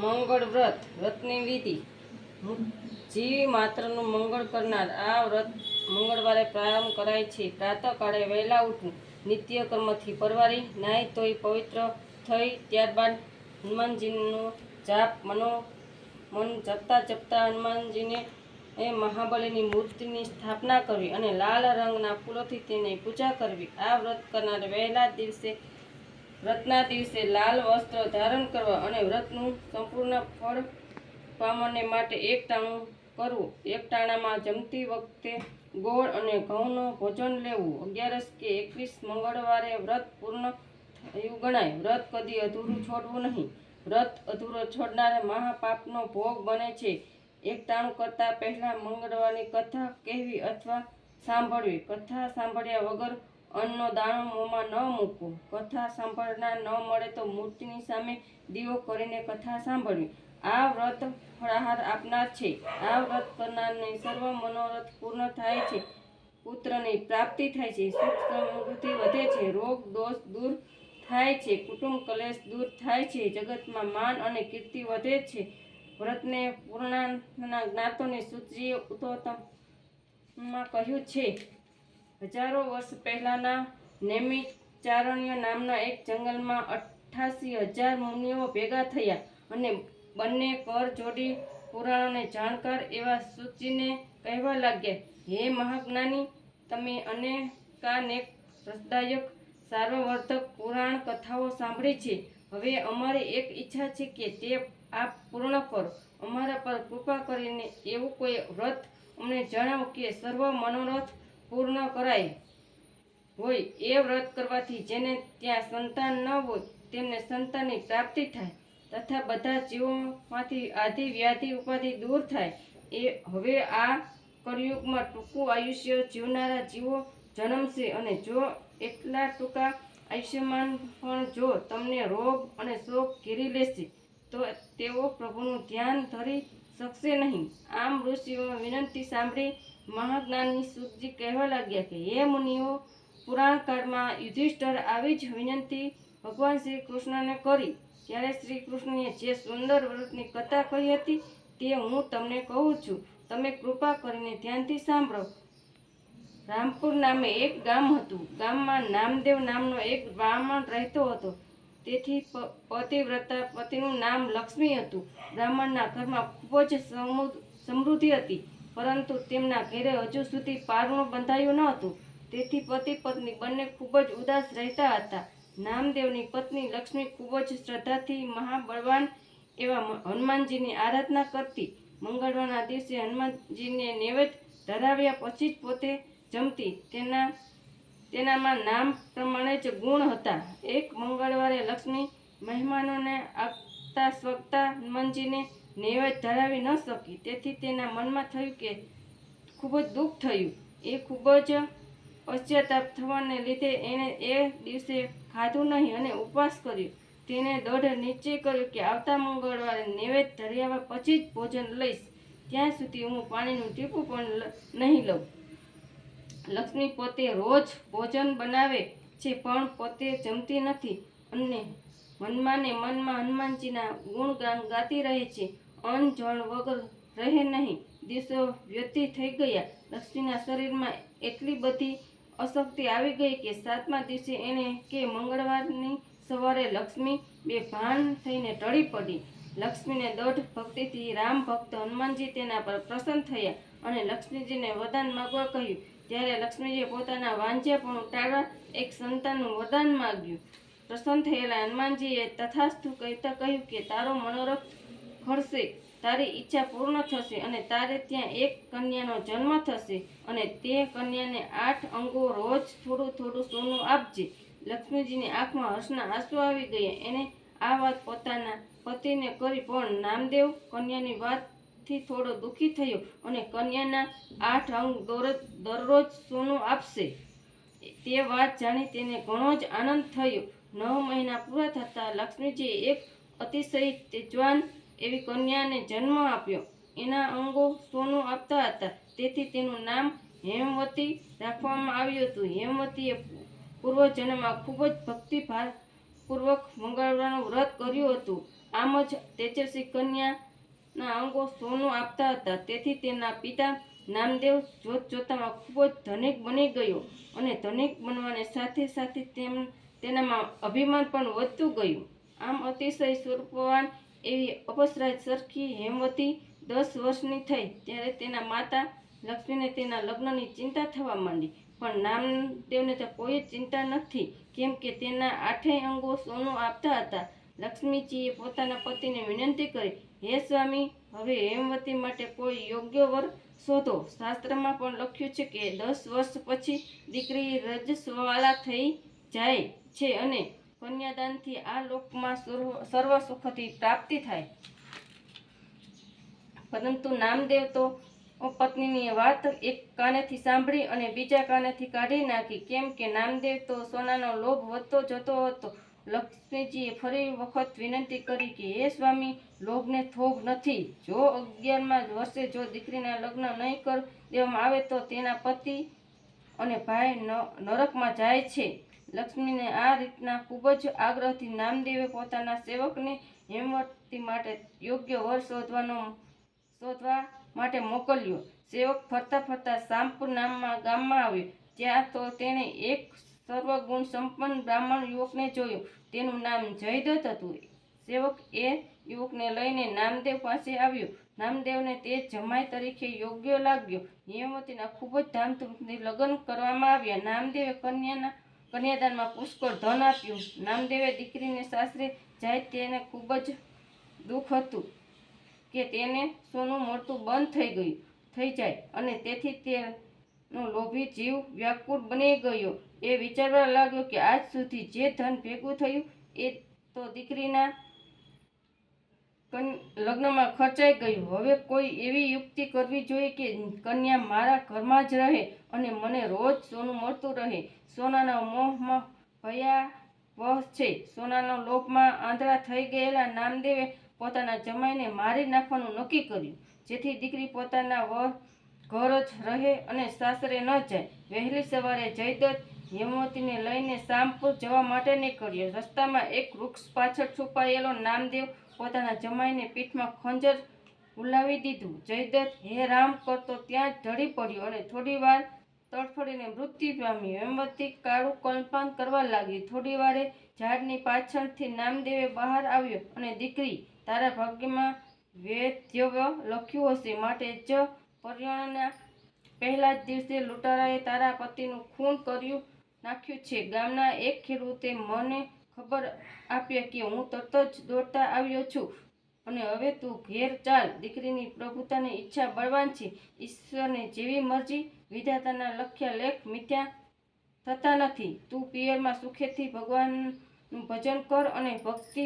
મંગળ વ્રત, વ્રતની વિધિ. જીવી માત્રનું મંગળ કરનાર આ વ્રત મંગળવારે પ્રારંભ કરાય છે. પ્રાતઃકાળે વહેલા ઉઠવું નિત્ય કર્મથી પરવારી, નાહી ધોઈ પવિત્ર થઈ ત્યારબાદ હનુમાનજીનો જાપ મનો, મન જપતા જપતા હનુમાનજીને એ મહાબલીની મૂર્તિની સ્થાપના કરવી અને લાલ રંગના ફૂલોથી તેની પૂજા કરવી. આ વ્રત કરનાર વહેલા દિવસે વ્રતના દિવસે લાલ વસ્ત્ર ધારણ કરવા અને વ્રતનું સંપૂર્ણ ફળ પામને માટે એક ટાણું કરવું. એક ટાણામાં જમતી વખતે ગોળ અને ઘઉંનું ભોજન લેવું. અગિયારસ કે એકવીસ મંગળવારે વ્રત પૂર્ણ થયું ગણાય. વ્રત કદી અધૂરું છોડવું નહીં. વ્રત અધૂરો છોડનારે મહાપાપનો ભોગ બને છે. એક ટાણું કરતાં પહેલાં મંગળવારની કથા કહેવી અથવા સાંભળવી. કથા સાંભળ્યા વગર અન્નનો દાણો મોંમાં ન મૂકવો. કથા સાંભળનાર ન મળે તો મૂર્તિની સામે દીવો કરીને કથા સાંભળવી. આ વ્રત ફળાહાર આપનાર છે. આ વ્રત કરનારને સર્વ મનોરથ પૂર્ણ થાય છે. પુત્રની પ્રાપ્તિ થાય છે. સુખ સમૃદ્ધિ વધે છે. રોગ, દોષ દૂર થાય છે. કુટુંબ કલેશ દૂર થાય છે. જગતમાં માન અને કીર્તિ વધે છે. વ્રતને પૂર્ણાના જ્ઞાતોને સૂચિએ ઉત્તોત્તમમાં કહ્યું છે. હજારો વર્ષ પહેલાંના નેમિચારણ્ય નામના એક જંગલમાં અઠ્ઠાસી હજાર મુનિઓ ભેગા થયા અને બંને કર જોડી પુરાણોને જાણકાર એવા સૂચિને કહેવા લાગ્યા, હે મહાજ્ઞાની, તમે અનેકાનેક રસદાયક, સાર્વવર્ધક પુરાણ કથાઓ સાંભળી છે. હવે અમારી એક ઈચ્છા છે કે તે આપ પૂર્ણ કરો. અમારા પર કૃપા કરીને એવું કોઈ વ્રત અમને જણાવો કે સર્વ મનોરથ પૂર્ણ કરાય હોય એ વ્રત કરવાથી જેને ત્યાં સંતાન ન હોય તેમને સંતાનની પ્રાપ્તિ થાય તથા બધા જીવોમાંથી આધિ વ્યાધિ ઉપાધિ દૂર થાય. એ હવે આ કળિયુગમાં ટૂંકું આયુષ્ય જીવનારા જીવો જન્મશે અને જો એટલા ટૂંકા આયુષ્યમાન પણ જો તમને રોગ અને શોક ઘેરી લેશે, તો તેઓ પ્રભુનું ધ્યાન ધરી શકશે નહીં. આમ ઋષિઓ વિનંતી સાંભળી મહાજ્ઞાની સુખજી કહેવા લાગ્યા કે, હે મુનિઓ, પુરાણ કાળમાં યુધિષ્ઠર આવી જ વિનંતી ભગવાન શ્રી કૃષ્ણને કરી. ત્યારે શ્રી કૃષ્ણએ જે સુંદર વ્રતની કથા કહી હતી તે હું તમને કહું છું. તમે કૃપા કરીને ધ્યાનથી સાંભળો. રામપુર નામે એક ગામ હતું. ગામમાં નામદેવ નામનો એક બ્રાહ્મણ રહેતો હતો. તેથી પતિવ્રતા, પતિનું નામ લક્ષ્મી હતું. બ્રાહ્મણના ઘરમાં ખૂબ જ સમૃ- સમૃદ્ધિ હતી. પરંતુ તેમના ઘરે હજુ સુધી પારણું બંધાયું ન હતું. તેથી પતિ પત્ની બંને ખૂબ જ ઉદાસ રહેતા હતા. નામદેવની પત્ની લક્ષ્મી ખૂબ જ શ્રદ્ધાથી મહાબળવાન એવા હનુમાનજીની આરાધના કરતી. મંગળવારના દિવસે હનુમાનજીને નૈવેદ્ય ધરાવ્યા પછી જ પોતે જમતી. તેના, તેનામાં નામ પ્રમાણે જ ગુણ હતા. એક મંગળવારે લક્ષ્મી મહેમાનોને આપતા સ્વગતા હનુમાનજીને નૈવેદ્ય ધરાવી ન શકી. તેથી તેના મનમાં થયું કે ખૂબ જ દુઃખ થયું. એ ખૂબ જ પશ્ચાતાપ થવાને લીધે એણે એ દિવસે ખાધું નહીં અને ઉપવાસ કર્યો. તેને દોઢ નિશ્ચય કર્યો કે આવતા મંગળવારે નૈવેદ્ય ધર્યા પછી જ ભોજન લઈશ. ત્યાં સુધી હું પાણીનું ટીપું પણ નહીં લઉં. લક્ષ્મી પોતે રોજ ભોજન બનાવે છે પણ પોતે જમતી નથી અને મનમાં ને મનમાં હનુમાનજીના ગુણગાન ગાતી રહે છે. જળ વગર રહે નહીં. દિવસો વ્યતીત થઈ ગયા. લક્ષ્મીના શરીરમાં એટલી બધી અશક્તિ આવી ગઈ કે સાતમા દિવસે એણે કે મંગળવારની સવારે લક્ષ્મી બે ભાન થઈને ટળી પડી. લક્ષ્મીને દોઢ ભક્તિથી રામ ભક્ત હનુમાનજી તેના પર પ્રસન્ન થયા અને લક્ષ્મીજીને વરદાન માગવા કહ્યું. ત્યારે લક્ષ્મીજીએ પોતાના વાંઝ્યાપણું ટાળવા એક સંતાનનું વરદાન માગ્યું. પ્રસન્ન થયેલા હનુમાનજીએ તથાસ્તુ કહેતા કહ્યું કે, તારો મનોરથ ફળશે તારી ઈચ્છા પૂર્ણ થશે અને તારે ત્યાં એક કન્યાનો જન્મ થશે અને તે કન્યાને આઠ અંગો રોજ થોડું થોડું સોનું આપજે. લક્ષ્મીજીની આંખમાં હર્ષના આંસુ આવી ગયા. એને આ વાત પોતાના પતિને કરી પણ નામદેવ કન્યાની વાતથી થોડો દુઃખી થયો અને કન્યાના આઠ અંગ દોર- દરરોજ સોનું આપશે. તે વાત જાણી તેને ઘણો જ આનંદ થયો. નવ મહિના પૂરા થતાં લક્ષ્મીજીએ એક અતિશય તેજવાન એવી કન્યાને જન્મ આપ્યો. એના અંગો સોનું આપતા હતા. તેથી તેનું નામ હેમવતી રાખવામાં આવ્યું હતું. હેમવતીએ પૂર્વજન્મમાં ખૂબ જ ભક્તિભાર પૂર્વક મંગળવારનું વ્રત કર્યું હતું. આમ જ તેજસ્વી કન્યાના અંગો સોનું આપતા હતા. તેથી તેના પિતા નામદેવ જોત જોતામાં ખૂબ જ ધનિક બની ગયો અને ધનિક બનવાને સાથે સાથે તેમ તેનામાં અભિમાન પણ વધતું ગયું. આમ અતિશય સ્વરૂપવાન એવી અપસરાય સરખી હેમવતી દસ વર્ષની થઈ ત્યારે તેના માતા લક્ષ્મીને તેના લગ્નની ચિંતા થવા માંડી. પણ નામદેવને તો કોઈ ચિંતા નથી, કેમ કે તેના આઠેય અંગો સોનું આપતા હતા. લક્ષ્મીજીએ પોતાના પતિને વિનંતી કરી, હે સ્વામી, હવે હેમવતી માટે કોઈ યોગ્ય વર શોધો. શાસ્ત્રમાં પણ લખ્યું છે કે દસ વર્ષ પછી દીકરી રજસ્વાલા થઈ જાય છે અને કન્યાદાનથી આ લોકમાં સર્વ સુખથી પ્રાપ્તિ થાય. પરંતુ નામદેવ તો પત્નીની વાત એક કાનેથી સાંભળી અને બીજા કાનેથી કાઢી નાખી. કેમ કે નામદેવ તો સોનાનો લોભ વધતો જતો હતો. લક્ષ્મીજીએ ફરી વખત વિનંતી કરી કે, હે સ્વામી, લોભને થોભ નથી. જો અગિયારમાં વર્ષે જો દીકરીના લગ્ન નહીં કર દેવામાં આવે તો તેના પતિ અને ભાઈ નરકમાં જાય છે. લક્ષ્મીને આ રીતના ખૂબ જ આગ્રહથી નામદેવે પોતાના સેવકને હેમવતી માટે યોગ્ય વર શોધવાનો શોધવા માટે મોકલ્યો. સેવક ફરતા ફરતા શામપુર નામમાં ગામમાં આવ્યો. ત્યાં તો તેણે એક સર્વગુણ સંપન્ન બ્રાહ્મણ યુવકને જોયો. તેનું નામ જયદત્ત હતું. સેવક એ યુવકને લઈને નામદેવ પાસે આવ્યો. નામદેવને તે જમાઈ તરીકે યોગ્ય લાગ્યો. હેમવતીના ખૂબ જ ધામધૂમથી લગ્ન કરવામાં આવ્યા. નામદેવે કન્યાના કન્યાદાનમાં પુષ્કળ ધન આપ્યું. નામદેવે દીકરીને સાસરે જાય તેને ખૂબ જ દુઃખ હતું કે તેને સોનું મળતું બંધ થઈ ગયું, થઈ જાય અને તેથી તેનો લોભી જીવ વ્યાકુળ બની ગયો. એ વિચારવા લાગ્યો કે આજ સુધી જે ધન ભેગું થયું એ તો દીકરીના લગ્નમાં ખર્ચાઈ ગયું. હવે કોઈ એવી યુક્તિ કરવી જોઈએ કે કન્યા મારા ઘરમાં જ રહે અને મને રોજ સોનું મળતું રહે. સોનાના મોહમાં ભયાવહ છે. સોનાના લોભમાં આંધળા થઈ ગયેલા નામદેવે પોતાના જમાઈને મારી નાખવાનું નક્કી કર્યું. જેથી દીકરી પોતાના વર ઘર જ રહે અને સાસરે ન જાય. વહેલી સવારે જયદત્ત યમવતીને લઈને શામપુર જવા માટે નીકળ્યો રસ્તામાં એક વૃક્ષ પાછળ છુપાયેલો નામદેવ પોતાના જમાઈને પીઠમાં ખંજર ઉલાવી દીધું. જયદત્ત હે રામ કરતો ત્યાં જ ઢળી પડ્યો અને થોડી વાર તડફડીને મૃત્યુ પામ્યું હેમવતી કાળું કલ્પાન કરવા લાગી. થોડી વારે ઝાડની પાછળથી નામદેવે બહાર આવ્યો અને દીકરી તારા ભાગ્યમાં વેદ્યવ્ય લખ્યું હશે. માટે જ પર્યણના પહેલા જ દિવસે લૂંટારાએ તારા પતિનું ખૂન કર્યું નાખ્યું છે. ગામના એક ખેડૂતે મને ખબર આપ્યા કે હું તરત જ દોડતા આવ્યો છું. અને હવે તું ઘેર ચાલ. દીકરીની પ્રભુતાની ઈચ્છા બળવાન છે. ઈશ્વરની જેવી મરજી વિધાતાના લખ્યા લેખ મિથ્યા થતા નથી. તું પિયરમાં સુખેથી ભગવાનનું ભજન કર અને ભક્તિ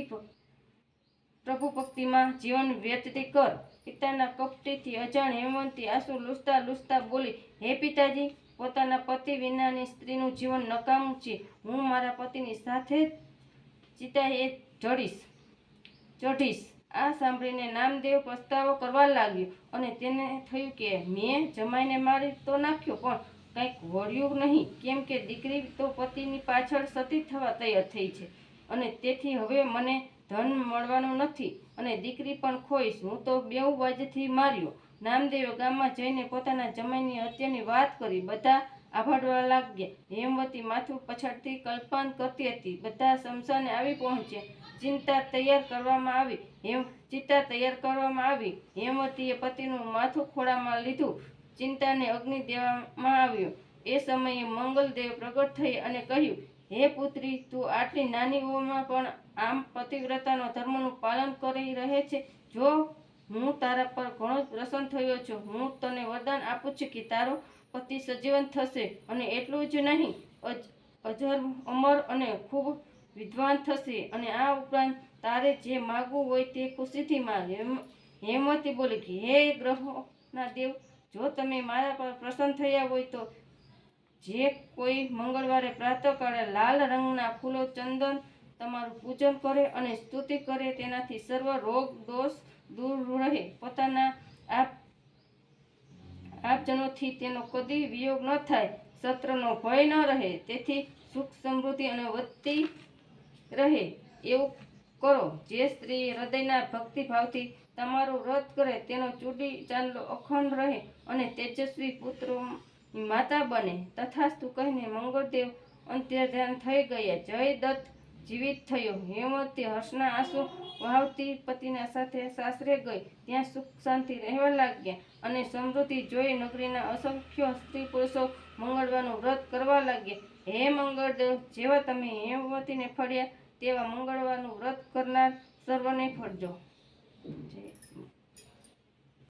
પ્રભુ ભક્તિમાં જીવન વ્યતીત કર. પિતાના કપટીથી અજાણ હેમંતી આંસુ લૂસતા લૂસતા બોલી, હે પિતાજી, પોતાના પતિ વિનાની સ્ત્રીનું જીવન નકામું છે. હું મારા પતિની સાથે જ એ ચડીશ ચઢીશ. આ સાંભળીને નામદેવ પસ્તાવો કરવા લાગ્યો અને તેને થયું કે મેં જમાઈને મારી તો નાખ્યો, પણ કંઈક વળ્યું નહીં. કેમ કે દીકરી તો પતિની પાછળ સતી થવા તૈયાર થઈ છે અને તેથી હવે મને ધન મળવાનું નથી અને દીકરી પણ ખોઈશ. હું તો બેઉ બાજુથી માર્યો. નામદેવે ગામમાં જઈને પોતાના જમાઈની હત્યાની વાત કરી. બધા આભાડવા લાગ્યા. હેમવતી માથું પછાડતી કલ્પાન કરતી હતી. બધા શમશાને આવી પહોંચ્યા. ચિંતા તૈયાર કરવામાં આવી. હેમ, ચિંતા તૈયાર કરવામાં આવી. હેમવતીએ પતિનું માથું ખોળામાં લીધું. ચિંતાને અગ્નિ દેવામાં આવ્યો. એ સમયે મંગલદેવ પ્રગટ થઈ અને કહ્યું, હે પુત્રી, તું આટલી નાની ઉંમરમાં પણ આમ પતિવ્રતાનો ધર્મનું પાલન કરી રહે છે? જો હું તારા પર ઘણો જ પ્રસન્ન થયો છું, હું તને વરદાન આપું છું કે તારો પતિ સજીવન થશે અને એટલું જ નહીં, અજ, અજર, અમર અને ખૂબ વિદ્વાન થશે અને આ ઉપરાંત તારે જે માગવું હોય તે ખુશીથી માં હેમ હેમવતી બોલી કે, હે ગ્રહોના દેવ, જો તમે મારા પર પ્રસન્ન થયા હોય તો જે કોઈ મંગળવારે પ્રાતઃકાળે લાલ રંગના ફૂલો ચંદન તમારું પૂજન કરે અને સ્તુતિ કરે તેનાથી સર્વ રોગ દોષ દૂર રહે. પોતાના આપ આપજનોથી તેનો કદી વિયોગ ન થાય. સત્રનો ભય ન રહે. તેથી સુખ સમૃદ્ધિ અને વધતી રહે. એવું કરો. જે સ્ત્રી હૃદયના ભક્તિભાવથી તમારું વ્રત કરે, તેનો ચૂડી ચાંદલો અખંડ રહે અને તેજસ્વી પુત્રો માતા બને. તથાસ્તુ કહીને મંગળદેવ અંત્યધ્યાન થઈ ગયા. જય દત્ત. જીવિત થયો. હેમવતી હર્ષના આંસુ વહાવતી પતિના સાથે સાસરે ગઈ. ત્યાં સુખ શાંતિ રહેવા લાગ્યા અને સમૃદ્ધિ જોઈ નગરીના અસંખ્ય સ્ત્રી પુરુષો મંગળવારનું વ્રત કરવા લાગ્યા. હે મંગળદેવ જેવા તમે હેમવતીને ફળ્યા તેવા મંગળવારનું વ્રત કરનાર સર્વને ફળજો જય.